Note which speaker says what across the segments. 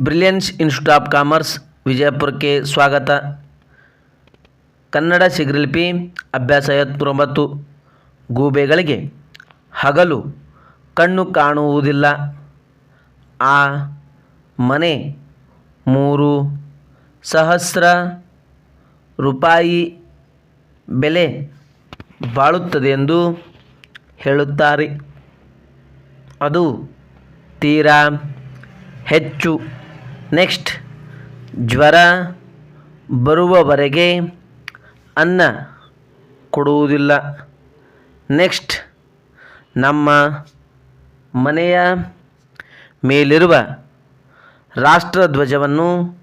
Speaker 1: Brilliance institute of commerce, ವಿಜಯಪುರಕ್ಕೆ ಸ್ವಾಗತ. ಕನ್ನಡ ಶಿಗ್ರಲ್ಪಿ ಅಭ್ಯಾಸ ಐವತ್ತೊಂಬತ್ತು. ಗೂಬೆಗಳಿಗೆ ಹಗಲು ಕಣ್ಣು ಕಾಣುವುದಿಲ್ಲ. ಆ ಮನೆ ಮೂರು ಸಹಸ್ರ ರೂಪಾಯಿ ಬೆಲೆ ಬಾಳುತ್ತದೆ ಎಂದು ಹೇಳುತ್ತಾರೆ. ಅದು ತೀರಾ ಹೆಚ್ಚು. ನೆಕ್ಸ್ಟ್ ಜ್ವರ ಬರುವವರೆಗೆ ಅನ್ನ ಕೊಡುವುದಿಲ್ಲ. ನೆಕ್ಸ್ಟ್ ನಮ್ಮ ಮನೆಯ ಮೇಲಿರುವ ರಾಷ್ಟ್ರಧ್ವಜವನ್ನು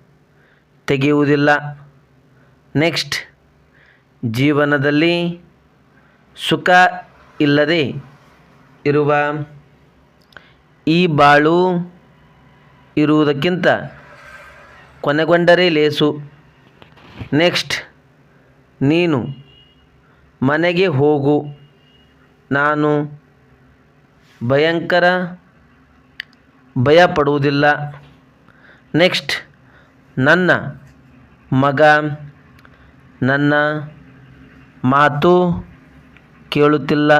Speaker 1: ತೆಗೆಯುವುದಿಲ್ಲ. ನೆಕ್ಸ್ಟ್ ಜೀವನದಲ್ಲಿ ಸುಖ ಇಲ್ಲದೆ ಇರುವ ಈ ಬಾಳು ಇರುವುದಕ್ಕಿಂತ ಕೊನೆಗೊಂಡರೆ ಲೇಸು. ನೆಕ್ಸ್ಟ್, ನೀನು ಮನೆಗೆ ಹೋಗು. ನಾನು ಭಯಂಕರ ಭಯಪಡುವುದಿಲ್ಲ. ನೆಕ್ಸ್ಟ್, ನನ್ನ ಮಗ ನನ್ನ ಮಾತು ಕೇಳುತ್ತಿಲ್ಲ.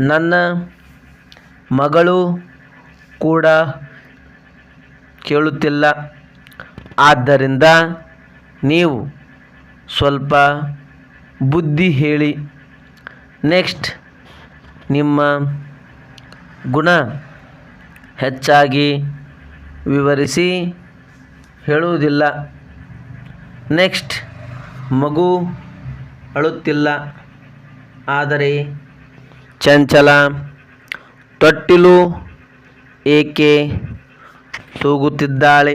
Speaker 1: ನನ್ನ ಮಗಳು ಕೂಡ ಕೇಳುತ್ತಿಲ್ಲ. ಆದ್ದರಿಂದ ನೀವು ಸ್ವಲ್ಪ ಬುದ್ಧಿ ಹೇಳಿ. ನೆಕ್ಸ್ಟ್, ನಿಮ್ಮ ಗುಣ ಹೆಚ್ಚಾಗಿ ವಿವರಿಸಿ ಹೇಳುವುದಿಲ್ಲ. ನೆಕ್ಸ್ಟ್, ಮಗು ಅಳುತ್ತಿಲ್ಲ. ಆದರೆ ಚಂಚಲ ತೊಟ್ಟಿಲು ಏಕೆ ತೂಗುತ್ತಿದ್ದಾಳೆ?